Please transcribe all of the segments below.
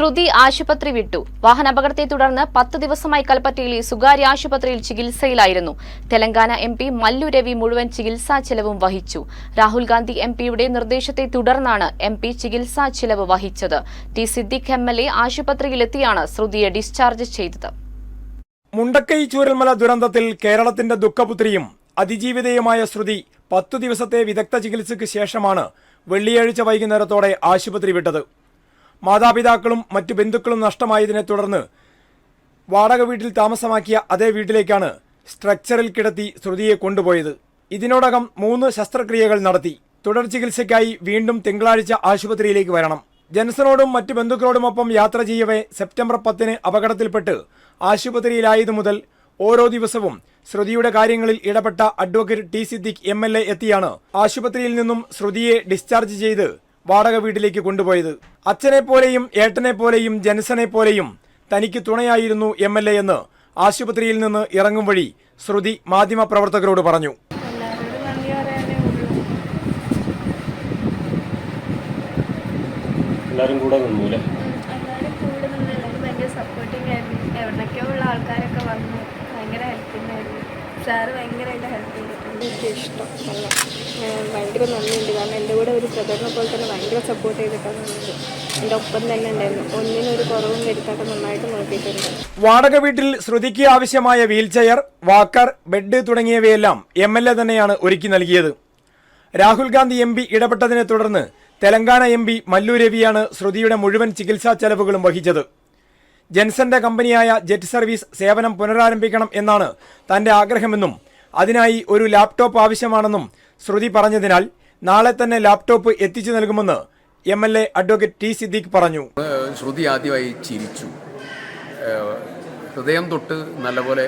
ശ്രുതി ആശുപത്രി വിട്ടു. വാഹനാപകടത്തെ തുടർന്ന് പത്ത് ദിവസമായി കൽപ്പറ്റയിലെ സ്വകാര്യ ആശുപത്രിയിൽ ചികിത്സയിലായിരുന്നു. തെലങ്കാന എം പി മല്ലു രവി മുഴുവൻ ചികിത്സാ ചെലവും വഹിച്ചു. രാഹുൽ ഗാന്ധി എം പിയുടെ നിർദ്ദേശത്തെ തുടർന്നാണ് എം പി ചികിത്സാ ചെലവ് വഹിച്ചത്. T Siddique M L A ആശുപത്രിയിലെത്തിയാണ് ശ്രുതിയെ ഡിസ്ചാർജ് ചെയ്തത്. മുണ്ടക്കൈ ചൂരൽമല ദുരന്തത്തിൽ കേരളത്തിന്റെ ദുഃഖപുത്രിയും അതിജീവിതയുമായ ശ്രുതി പത്തു ദിവസത്തെ വിദഗ്ധ ചികിത്സയ്ക്ക് ശേഷമാണ് വെള്ളിയാഴ്ച വൈകുന്നേരത്തോടെ ആശുപത്രി വിട്ടത്. മാതാപിതാക്കളും മറ്റു ബന്ധുക്കളും നഷ്ടമായതിനെ തുടർന്ന് വാടക വീട്ടിൽ താമസമാക്കിയ അതേ വീട്ടിലേക്കാണ് സ്ട്രക്ചറിൽ കിടത്തി ശ്രുതിയെ കൊണ്ടുപോയത്. ഇതിനോടകം മൂന്ന് ശസ്ത്രക്രിയകൾ നടത്തി. തുടർ ചികിത്സയ്ക്കായി വീണ്ടും തിങ്കളാഴ്ച ആശുപത്രിയിലേക്ക് വരണം. ജെൻസനോടും മറ്റു ബന്ധുക്കളോടുമൊപ്പം യാത്ര ചെയ്യവേ സെപ്റ്റംബർ പത്തിന് അപകടത്തിൽപ്പെട്ട് ആശുപത്രിയിലായതു മുതൽ ഓരോ ദിവസവും ശ്രുതിയുടെ കാര്യങ്ങളിൽ ഇടപെട്ട അഡ്വക്കേറ്റ് ടി സിദ്ദിഖ് എം എത്തിയാണ്. ആശുപത്രിയിൽ നിന്നും ശ്രുതിയെ ഡിസ്ചാർജ് ചെയ്ത് വാടക വീട്ടിലേക്ക് കൊണ്ടുപോയത്. അച്ഛനെ പോലെയും ഏട്ടനെ പോലെയും ജനസനെ പോലെയും തനിക്ക് തുണയായിരുന്നു എം എൽ എ എന്ന് ആശുപത്രിയിൽ നിന്ന് ഇറങ്ങും വഴി ശ്രുതി മാധ്യമപ്രവർത്തകരോട് പറഞ്ഞു. എല്ലാവരും കൂടെ നിന്നു എല്ലാവരും കൂടെ ഭയങ്കര സപ്പോർട്ടിങ് ആയിരുന്നു. ഉള്ള ആൾക്കാരൊക്കെ വന്നു. ഭയങ്കര ഹെൽപ്പിംഗ് ആയിരുന്നു. സാറ് ഭയങ്കരമായിട്ട് ഹെൽപ്പ് ചെയ്തിട്ടുണ്ട്. എനിക്ക് ഇഷ്ടം. ഞാൻ ഭയങ്കര നന്ദിയുണ്ട്. കാരണം എന്റെ കൂടെ ഒരു ബ്രദറിനെ പോലെ തന്നെ ഭയങ്കര സപ്പോർട്ട് ചെയ്തിട്ടാണ് എന്റെ ഒപ്പം തന്നെ ഉണ്ടായിരുന്നു. ഒന്നിനും ഒരു കുറവും വരുത്താതെ നന്നായിട്ട് നോക്കിയിട്ടുണ്ട്. വാടക വീട്ടിൽ ശ്രുതിക്ക് ആവശ്യമായ വീൽചെയർ വാക്കർ ബെഡ് തുടങ്ങിയവയെല്ലാം എം എൽ എ തന്നെയാണ് ഒരുക്കി നൽകിയത്. രാഹുൽ ഗാന്ധി എം പി ഇടപെട്ടതിനെ തുടർന്ന് തെലങ്കാന എം പി മല്ലു രവിയാണ് ശ്രുതിയുടെ മുഴുവൻ ചികിത്സാ ചെലവുകളും വഹിച്ചത്. ജെൻസന്റെ കമ്പനിയായ ജെറ്റ് സർവീസ് സേവനം പുനരാരംഭിക്കണം എന്നാണ് തന്റെ ആഗ്രഹമെന്നും അതിനായി ഒരു ലാപ്ടോപ്പ് ആവശ്യമാണെന്നും ശ്രുതി പറഞ്ഞതിനാൽ നാളെ തന്നെ ലാപ്ടോപ്പ് എത്തിച്ചു നൽകുമെന്ന് M L A advocate T Siddique പറഞ്ഞു. ശ്രുതി ആദ്യമായി ചിരിച്ചു. ഹൃദയം തൊട്ട് നല്ലപോലെ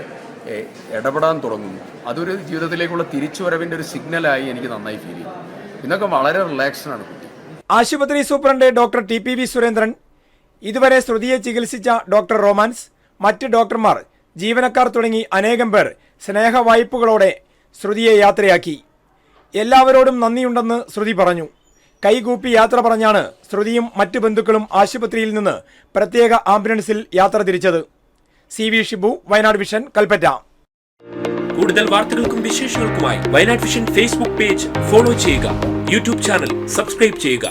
ഇടപെടാൻ തുടങ്ങുന്നു. അതൊരു ജീവിതത്തിലേക്കുള്ള തിരിച്ചുവരവിന്റെ ഒരു സിഗ്നലായി എനിക്ക് നന്നായി ഫീൽ ചെയ്തു. ഇന്നൊക്കെ വളരെ റിലാക്സ്ഡാണ് ആണ് ആശുപത്രി superintendent doctor T P V Surendran ഇതുവരെ ശ്രുതിയെ ചികിത്സിച്ച ഡോക്ടർ റോമാൻസ് മറ്റ് ഡോക്ടർമാർ ജീവനക്കാർ തുടങ്ങി അനേകം പേർ സ്നേഹ വായ്പകളോടെ ശ്രുതിയെ യാത്രയാക്കി. എല്ലാവരോടും നന്ദിയുണ്ടെന്ന് ശ്രുതി പറഞ്ഞു. കൈകൂപ്പി യാത്ര പറഞ്ഞാണ് ശ്രുതിയും മറ്റ് ബന്ധുക്കളും ആശുപത്രിയിൽ നിന്ന് പ്രത്യേക ആംബുലൻസിൽ യാത്ര തിരിച്ചത്. C V Shibu Wayanad vision Kalpetta. കൂടുതൽ വാർത്തകൾക്കും വിശേഷങ്ങൾക്കുമായി Wayanad vision Facebook page follow ചെയ്യുക. യൂട്യൂബ് ചാനൽ സബ്സ്ക്രൈബ് ചെയ്യുക.